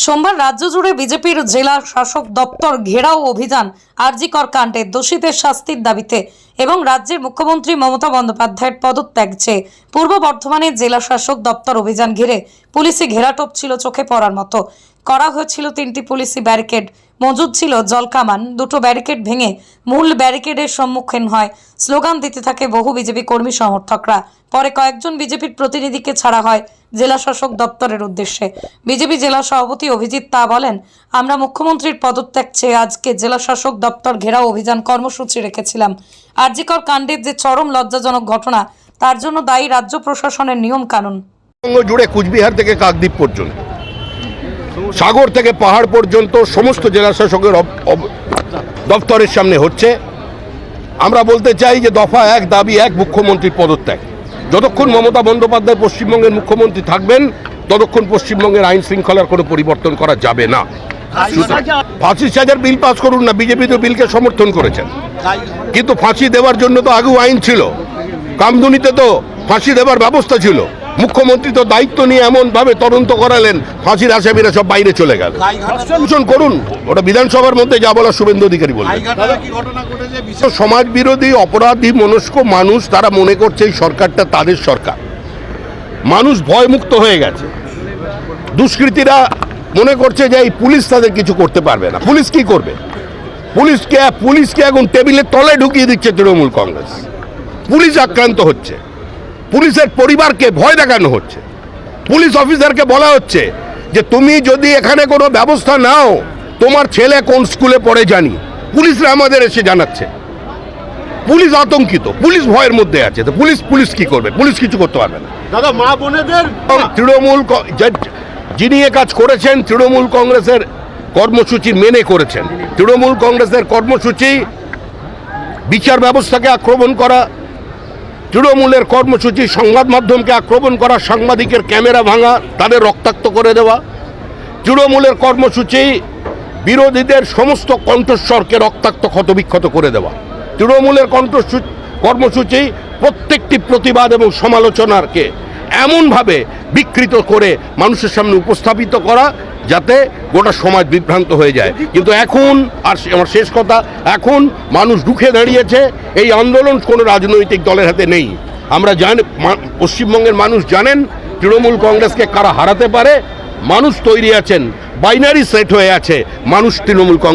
সোমবার রাজ্য জুড়ে বিজেপির জেলা শাসক দপ্তর ঘেরাও অভিযান আরজিকর কাণ্ডে দোষীদের শাস্তির দাবিতে এবং রাজ্যের মুখ্যমন্ত্রী মমতা বন্দ্যোপাধ্যায়ের পদত্যাগ চেয়ে পূর্ব বর্ধমানের জেলা শাসক দপ্তর অভিযান ঘিরে পুলিশি ঘেরাটোপ ছিল চোখে পড়ার মতো। করা হয়েছিল তিনটি পুলিশি ব্যারিকেড। মজুদ ছিল জলকামান দুটো ব্যারিকেড ভেঙে মূল ব্যারিকেডের সম্মুখীন হয়। স্লোগান দিতে থাকে বহু বিজেপি কর্মী সমর্থকরা। পরে কয়েকজন বিজেপির প্রতিনিধিকে ছাড়া হয় জেলা শাসক দপ্তরের উদ্দেশ্যে। বিজেপি জেলা সভাপতি অভিজিৎ তা বলেন, আমরা মুখ্যমন্ত্রীর পদত্যাগ চেয়ে আজকে জেলা শাসক দপ্তর ঘেরাও অভিযান কর্মসূচি রেখেছিলাম। আরজিকর কাণ্ডের যে চরম লজ্জাজনক ঘটনা, তার জন্য দায়ী রাজ্য প্রশাসনের নিয়ম কানুন পশ্চিমবঙ্গ জুড়ে কুচবিহার থেকে কাকদ্বীপ পর্যন্ত, সাগর থেকে পাহাড় পর্যন্ত সমস্ত জেলা শাসকের অব- অব- দপ্তরের সামনে হচ্ছে। আমরা বলতে চাই যে দফা এক, দাবি এক, মুখ্যমন্ত্রীর পদত্যাগ। যতক্ষণ মমতা বন্দ্যোপাধ্যায় পশ্চিমবঙ্গের মুখ্যমন্ত্রী থাকবেন, ততক্ষণ পশ্চিমবঙ্গের আইন শৃঙ্খলার কোনো পরিবর্তন করা যাবে না। ফাঁসি সাজার বিল পাস করুন না, বিজেপি তো বিলকে সমর্থন করেছেন। কিন্তু ফাঁসি দেওয়ার জন্য তো আগেও আইন ছিল। কামদুনিতে তো ফাঁসি দেওয়ার ব্যবস্থা ছিল। মুখ্যমন্ত্রী তো দায়িত্ব নিয়ে এমন ভাবে তদন্ত করালেন ফাঁসির আসামিরা সব বাইরে চলে গেল। সমালোচনা করুন ওটা বিধানসভার মধ্যে যা বলা শুভেন্দু অধিকারী তো সমাজ বিরোধী অপরাধী মনস্ক মানুষ তারা মনে করছে এই সরকারটা তাদের সরকার। মানুষ ভয়মুক্ত হয়ে গেছে। দুষ্কৃতীরা মনে করছে যে এই পুলিশ তাদের কিছু করতে পারবে না। পুলিশ কি করবে? পুলিশকে পুলিশকে এখন টেবিলের তলায় ঢুকিয়ে দিচ্ছে তৃণমূল কংগ্রেস। পুলিশ আক্রান্ত হচ্ছে। পুলিশের পরিবারকে ভয় দেখানো হচ্ছে। পুলিশ অফিসারকে বলা হচ্ছে যে তুমি যদি এখানে কোনো ব্যবস্থা নাও তোমার ছেলে কোন স্কুলে পড়ে জানি। পুলিশরা আমাদের এসে জানাচ্ছে। পুলিশ আতঙ্কিত পুলিশ ভয়ের মধ্যে আছে। তো পুলিশ পুলিশ কি করবে? পুলিশ কিছু করতে পারবে না। দাদা মা বোনেদের তৃণমূল যিনি এ কাজ করেছেন তৃণমূল কংগ্রেসের কর্মসূচি মেনে করেছেন। তৃণমূল কংগ্রেসের কর্মসূচি বিচার ব্যবস্থাকে আক্রমণ করা তৃণমূলের কর্মসূচি সংবাদ মাধ্যমকে আক্রমণ করা, সাংবাদিকের ক্যামেরা ভাঙা, তাদের রক্তাক্ত করে দেওয়া। তৃণমূলের কর্মসূচি বিরোধীদের সমস্ত কণ্ঠস্বরকে রক্তাক্ত, ক্ষতবিক্ষত করে দেওয়া। তৃণমূলের কণ্ঠসূচি কর্মসূচি প্রত্যেকটি প্রতিবাদ এবং সমালোচনাকে এমনভাবে বিকৃত করে মানুষের সামনে উপস্থাপিত করা যাতে গোটা সমাজ বিভ্রান্ত হয়ে যায়। কিন্তু এখন, আর আমার শেষ কথা, এখন মানুষ রুখে দাঁড়িয়েছে, এই আন্দোলন কোনো রাজনৈতিক দলের হাতে নেই। আমরা জান পশ্চিমবঙ্গের মানুষ জানেন, তৃণমূল কংগ্রেসকে কারা হারাতে পারে, মানুষ তৈরি আছেন, বাইনারি সেট হয়ে আছে, মানুষ তৃণমূল কংগ্রেস